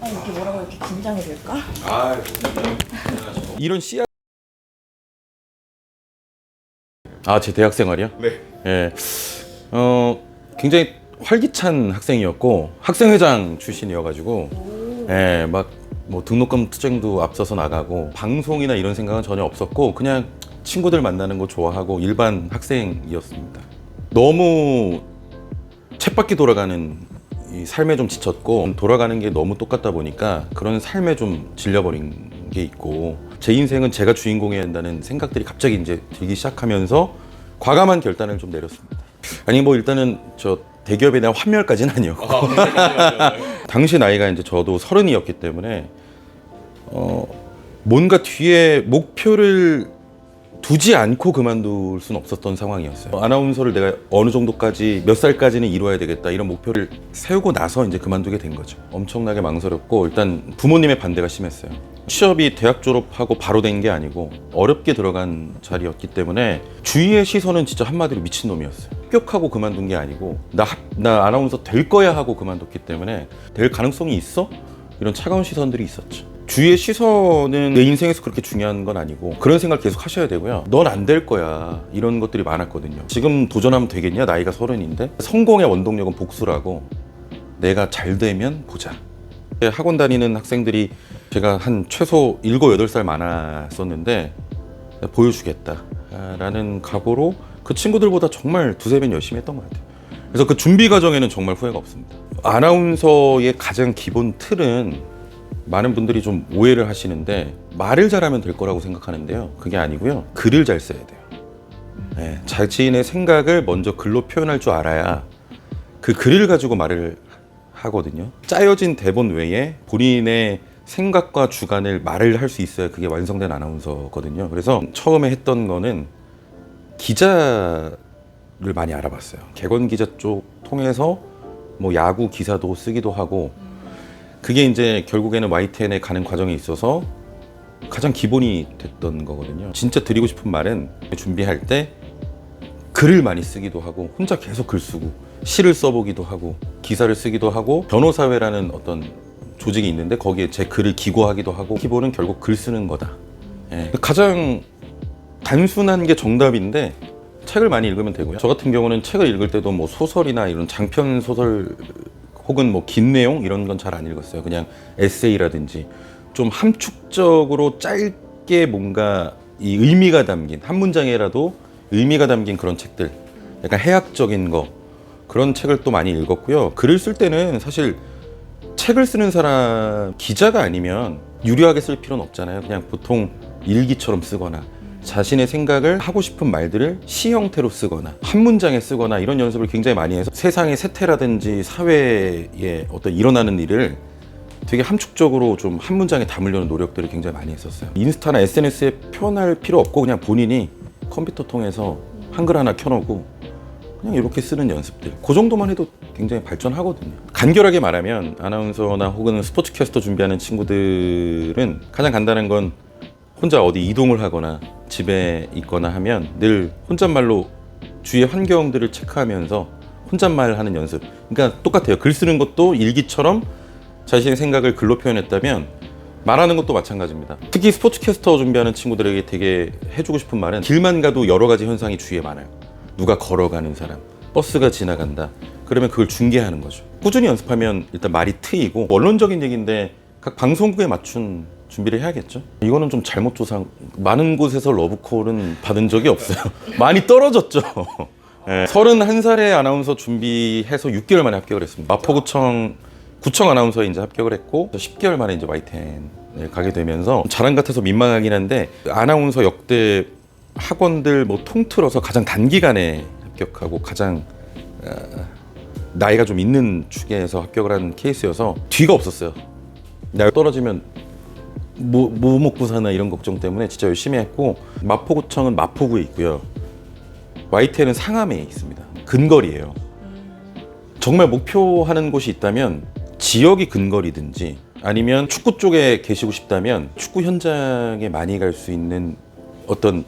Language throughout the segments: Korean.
아 이게 뭐라고 이렇게 긴장이 될까? 아, 이런 씨앗. 아, 제 대학 생활이요? 네. 예. 어, 굉장히 활기찬 학생이었고 학생회장 출신이어가지고 예, 막 뭐 등록금 투쟁도 앞서서 나가고 방송이나 이런 생각은 전혀 없었고 그냥 친구들 만나는 거 좋아하고 일반 학생이었습니다. 너무 쳇바퀴 돌아가는 이 삶에 좀 지쳤고 돌아가는 게 너무 똑같다 보니까 그런 삶에 좀 질려버린 게 있고 제 인생은 제가 주인공이어야 한다는 생각들이 갑자기 이제 들기 시작하면서 과감한 결단을 좀 내렸습니다. 아니 뭐 일단은 저 대기업에 대한 환멸까지는 아니었고 당시 나이가 이제 저도 서른이었기 때문에 어 뭔가 뒤에 목표를 두지 않고 그만둘 수는 없었던 상황이었어요. 아나운서를 내가 어느 정도까지 몇 살까지는 이루어야 되겠다 이런 목표를 세우고 나서 이제 그만두게 된 거죠. 엄청나게 망설였고 일단 부모님의 반대가 심했어요. 취업이 대학 졸업하고 바로 된 게 아니고 어렵게 들어간 자리였기 때문에 주위의 시선은 진짜 한마디로 미친놈이었어요. 합격하고 그만둔 게 아니고 나, 합- 나 아나운서 될 거야 하고 그만뒀기 때문에 될 가능성이 있어? 이런 차가운 시선들이 있었죠. 주위의 시선은 내 인생에서 그렇게 중요한 건 아니고 그런 생각 계속 하셔야 되고요. 넌 안 될 거야. 이런 것들이 많았거든요. 지금 도전하면 되겠냐? 나이가 서른인데 성공의 원동력은 복수라고 내가 잘 되면 보자. 학원 다니는 학생들이 제가 한 최소 7, 8살 많았었는데 보여주겠다. 라는 각오로 그 친구들보다 정말 두세 배 열심히 했던 것 같아요. 그래서 그 준비 과정에는 정말 후회가 없습니다. 아나운서의 가장 기본 틀은 많은 분들이 좀 오해를 하시는데 말을 잘하면 될 거라고 생각하는데요. 그게 아니고요. 글을 잘 써야 돼요. 네, 자신의 생각을 먼저 글로 표현할 줄 알아야 그 글을 가지고 말을 하거든요. 짜여진 대본 외에 본인의 생각과 주관을 말을 할 수 있어야 그게 완성된 아나운서거든요. 그래서 처음에 했던 거는 기자를 많이 알아봤어요. 개건 기자 쪽 통해서 뭐 야구 기사도 쓰기도 하고 그게 이제 결국에는 YTN에 가는 과정에 있어서 가장 기본이 됐던 거거든요. 진짜 드리고 싶은 말은 준비할 때 글을 많이 쓰기도 하고 혼자 계속 글 쓰고 시를 써보기도 하고 기사를 쓰기도 하고 변호사회라는 어떤 조직이 있는데 거기에 제 글을 기고하기도 하고 기본은 결국 글 쓰는 거다. 예. 가장 단순한 게 정답인데 책을 많이 읽으면 되고요. 저 같은 경우는 책을 읽을 때도 뭐 소설이나 이런 장편 소설 혹은 뭐 긴 내용 이런 건 잘 안 읽었어요. 그냥 에세이라든지 좀 함축적으로 짧게 뭔가 이 의미가 담긴 한 문장에라도 의미가 담긴 그런 책들, 약간 해학적인 거 그런 책을 또 많이 읽었고요. 글을 쓸 때는 사실 책을 쓰는 사람 기자가 아니면 유려하게 쓸 필요는 없잖아요. 그냥 보통 일기처럼 쓰거나 자신의 생각을 하고 싶은 말들을 시 형태로 쓰거나 한 문장에 쓰거나 이런 연습을 굉장히 많이 해서 세상의 세태라든지 사회에 어떤 일어나는 일을 되게 함축적으로 좀 한 문장에 담으려는 노력들을 굉장히 많이 했었어요. 인스타나 SNS에 표현할 필요 없고 그냥 본인이 컴퓨터 통해서 한글 하나 켜놓고 그냥 이렇게 쓰는 연습들. 그 정도만 해도 굉장히 발전하거든요. 간결하게 말하면 아나운서나 혹은 스포츠캐스터 준비하는 친구들은 가장 간단한 건 혼자 어디 이동을 하거나 집에 있거나 하면 늘 혼잣말로 주위의 환경들을 체크하면서 혼잣말 하는 연습. 그러니까 똑같아요. 글 쓰는 것도 일기처럼 자신의 생각을 글로 표현했다면 말하는 것도 마찬가지입니다. 특히 스포츠캐스터 준비하는 친구들에게 되게 해주고 싶은 말은 길만 가도 여러 가지 현상이 주위에 많아요. 누가 걸어가는 사람, 버스가 지나간다. 그러면 그걸 중계하는 거죠. 꾸준히 연습하면 일단 말이 트이고 원론적인 얘기인데 각 방송국에 맞춘 준비를 해야겠죠. 이거는 좀 잘못 조사. 많은 곳에서 러브콜은 받은 적이 없어요. 많이 떨어졌죠. 예. 31살에 아나운서 준비해서 6개월 만에 합격을 했습니다. 마포구청 구청 아나운서에 이제 합격을 했고 10개월 만에 이제 YTN을 가게 되면서 자랑 같아서 민망하긴 한데 아나운서 역대 학원들 뭐 통틀어서 가장 단기간에 합격하고 가장 어, 나이가 좀 있는 축에서 합격을 한 케이스여서 뒤가 없었어요. 나이 떨어지면 뭐, 뭐 먹고 사나 이런 걱정 때문에 진짜 열심히 했고 마포구청은 마포구에 있고요. YTN은 상암에 있습니다. 근거리예요. 정말 목표하는 곳이 있다면 지역이 근거리든지 아니면 축구 쪽에 계시고 싶다면 축구 현장에 많이 갈 수 있는 어떤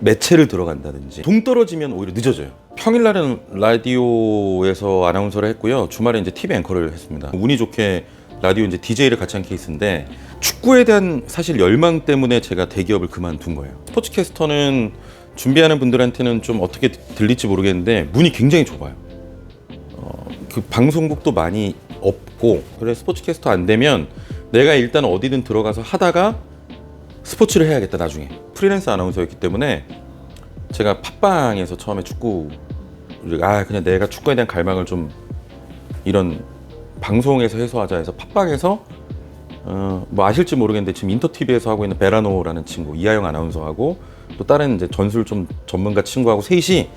매체를 들어간다든지 동떨어지면 오히려 늦어져요. 평일날은 라디오에서 아나운서를 했고요. 주말에 이제 TV 앵커를 했습니다. 운이 좋게 라디오 이제 DJ를 같이 한 케이스인데 축구에 대한 사실 열망 때문에 제가 대기업을 그만둔 거예요. 스포츠캐스터는 준비하는 분들한테는 좀 어떻게 들릴지 모르겠는데 문이 굉장히 좁아요. 어, 그 방송국도 많이 없고 그래 스포츠캐스터 안 되면 내가 일단 어디든 들어가서 하다가 스포츠를 해야겠다 나중에 프리랜서 아나운서였기 때문에 제가 팟빵에서 처음에 축구 아 그냥 내가 축구에 대한 갈망을 좀 이런 방송에서 해소하자 해서 팟빵에서 어, 뭐 아실지 모르겠는데 지금 인터TV에서 하고 있는 베라노라는 친구 이하영 아나운서하고 또 다른 이제 전술 좀 전문가 친구하고 셋이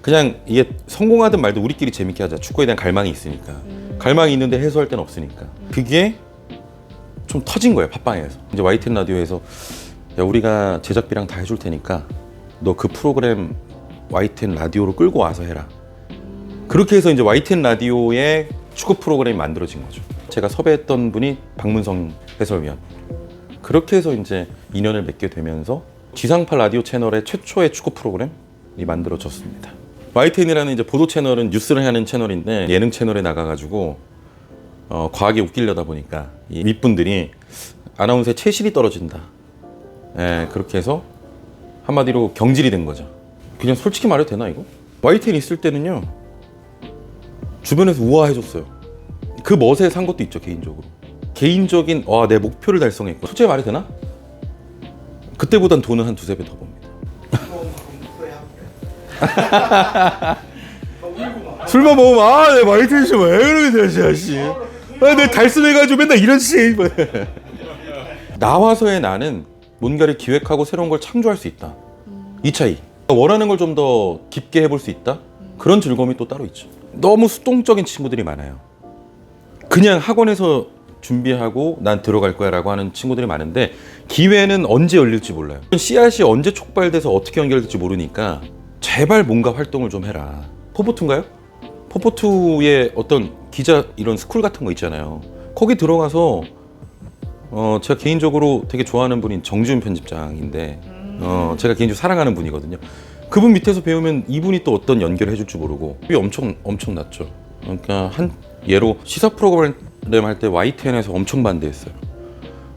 그냥 이게 성공하든 말든 우리끼리 재밌게 하자. 축구에 대한 갈망이 있으니까. 갈망이 있는데 해소할 데는 없으니까. 그게 좀 터진 거예요 팟빵에서. 이제 YTN 라디오에서 야 우리가 제작비랑 다 해줄 테니까 너 그 프로그램 YTN 라디오로 끌고 와서 해라. 그렇게 해서 이제 YTN 라디오의 축구 프로그램이 만들어진 거죠 제가 섭외했던 분이 박문성 해설위원 그렇게 해서 이제 인연을 맺게 되면서 지상파 라디오 채널의 최초의 축구 프로그램이 만들어졌습니다. YTN이라는 이제 보도 채널은 뉴스를 하는 채널인데 예능 채널에 나가가지고 어, 과하게 웃기려다 보니까 이 윗분들이 아나운서의 체실이 떨어진다. 예, 그렇게 해서 한마디로 경질이 된 거죠. 그냥 솔직히 말해도 되나 이거? YTN 있을 때는요 주변에서 우아해졌어요. 그 멋에 산 것도 있죠 개인적으로. 개인적인 와 내 목표를 달성했고 솔직히 말해도 되나? 그때보단 돈은 한 두세 배 더 봅니다. 술만 먹으면 아내 마이트리 씨왜 그러게 되지 씨. 아 내 달성해가지고 맨날 이런 씨. 나와서의 나는 뭔가를 기획하고 새로운 걸 창조할 수 있다. 이 차이. 원하는 걸 좀 더 깊게 해볼 수 있다. 그런 즐거움이 또 따로 있죠. 너무 수동적인 친구들이 많아요. 그냥 학원에서 준비하고 난 들어갈 거야 라고 하는 친구들이 많은데 기회는 언제 열릴지 몰라요. 씨앗이 언제 촉발돼서 어떻게 연결될지 모르니까 제발 뭔가 활동을 좀 해라. 포포투인가요? 포포투의 어떤 기자 이런 스쿨 같은 거 있잖아요. 거기 들어가서 어 제가 개인적으로 되게 좋아하는 분인 정지훈 편집장인데 어 제가 개인적으로 사랑하는 분이거든요. 그분 밑에서 배우면 이분이 또 어떤 연결을 해줄 줄 모르고 이 엄청 엄청 낮죠. 그러니까 한 예로 시사 프로그램 할 때 YTN에서 엄청 반대했어요.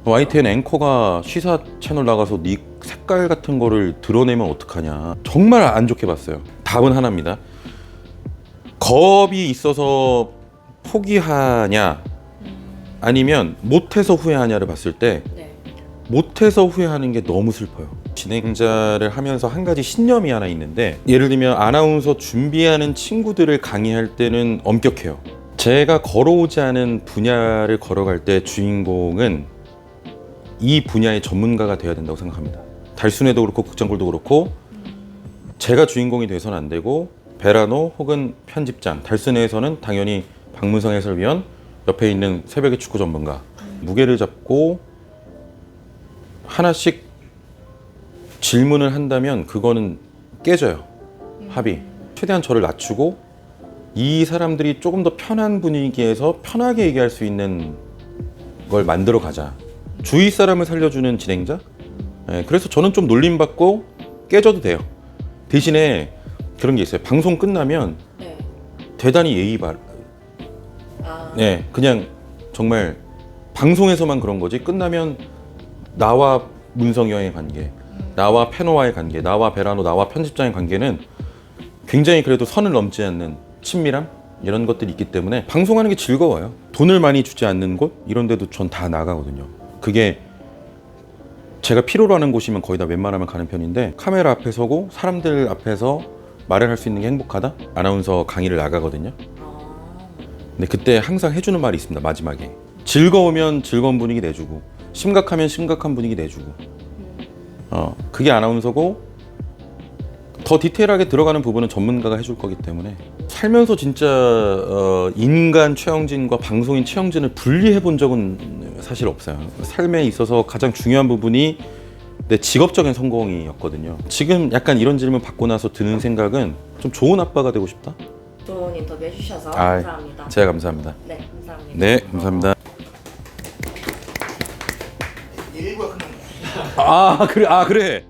YTN 앵커가 시사 채널 나가서 네 색깔 같은 거를 드러내면 어떡하냐. 정말 안 좋게 봤어요. 답은 하나입니다. 겁이 있어서 포기하냐 아니면 못해서 후회하냐를 봤을 때 네. 못해서 후회하는 게 너무 슬퍼요. 진행자를 하면서 한 가지 신념이 하나 있는데 예를 들면 아나운서 준비하는 친구들을 강의할 때는 엄격해요. 제가 걸어오지 않은 분야를 걸어갈 때 주인공은 이 분야의 전문가가 되어야 된다고 생각합니다. 달순에도 그렇고 극장골도 그렇고 제가 주인공이 돼서는 안 되고 베라노 혹은 편집장 달순에서는 당연히 박문성 해설위원 옆에 있는 새벽의 축구 전문가 무게를 잡고 하나씩 질문을 한다면 그거는 깨져요. 합의. 최대한 저를 낮추고 이 사람들이 조금 더 편한 분위기에서 편하게 얘기할 수 있는 걸 만들어 가자. 주위 사람을 살려주는 진행자? 예, 그래서 저는 좀 놀림받고 깨져도 돼요. 대신에 그런 게 있어요. 방송 끝나면 네. 대단히 예의 바 아. 네, 그냥 정말 방송에서만 그런 거지. 끝나면 나와 문성이 형의 관계, 나와 페노와의 관계, 나와 베라노, 나와 편집장의 관계는 굉장히 그래도 선을 넘지 않는 친밀함 이런 것들이 있기 때문에 방송하는 게 즐거워요. 돈을 많이 주지 않는 곳 이런 데도 전 다 나가거든요. 그게 제가 필요로 하는 곳이면 거의 다 웬만하면 가는 편인데 카메라 앞에 서고 사람들 앞에서 말을 할 수 있는 게 행복하다? 아나운서 강의를 나가거든요. 아. 근데 그때 항상 해주는 말이 있습니다 마지막에 즐거우면 즐거운 분위기 내주고 심각하면 심각한 분위기 내주고 어 그게 아나운서고 더 디테일하게 들어가는 부분은 전문가가 해줄 거기 때문에 살면서 진짜 어, 인간 최영진과 방송인 최영진을 분리해 본 적은 사실 없어요. 삶에 있어서 가장 중요한 부분이 내 직업적인 성공이었거든요. 지금 약간 이런 질문 받고 나서 드는 생각은 좀 좋은 아빠가 되고 싶다? 좋은 인터뷰 해주셔서 아이, 감사합니다. 제가 감사합니다. 네, 감사합니다. 네 감사합니다 아 그래 아 그래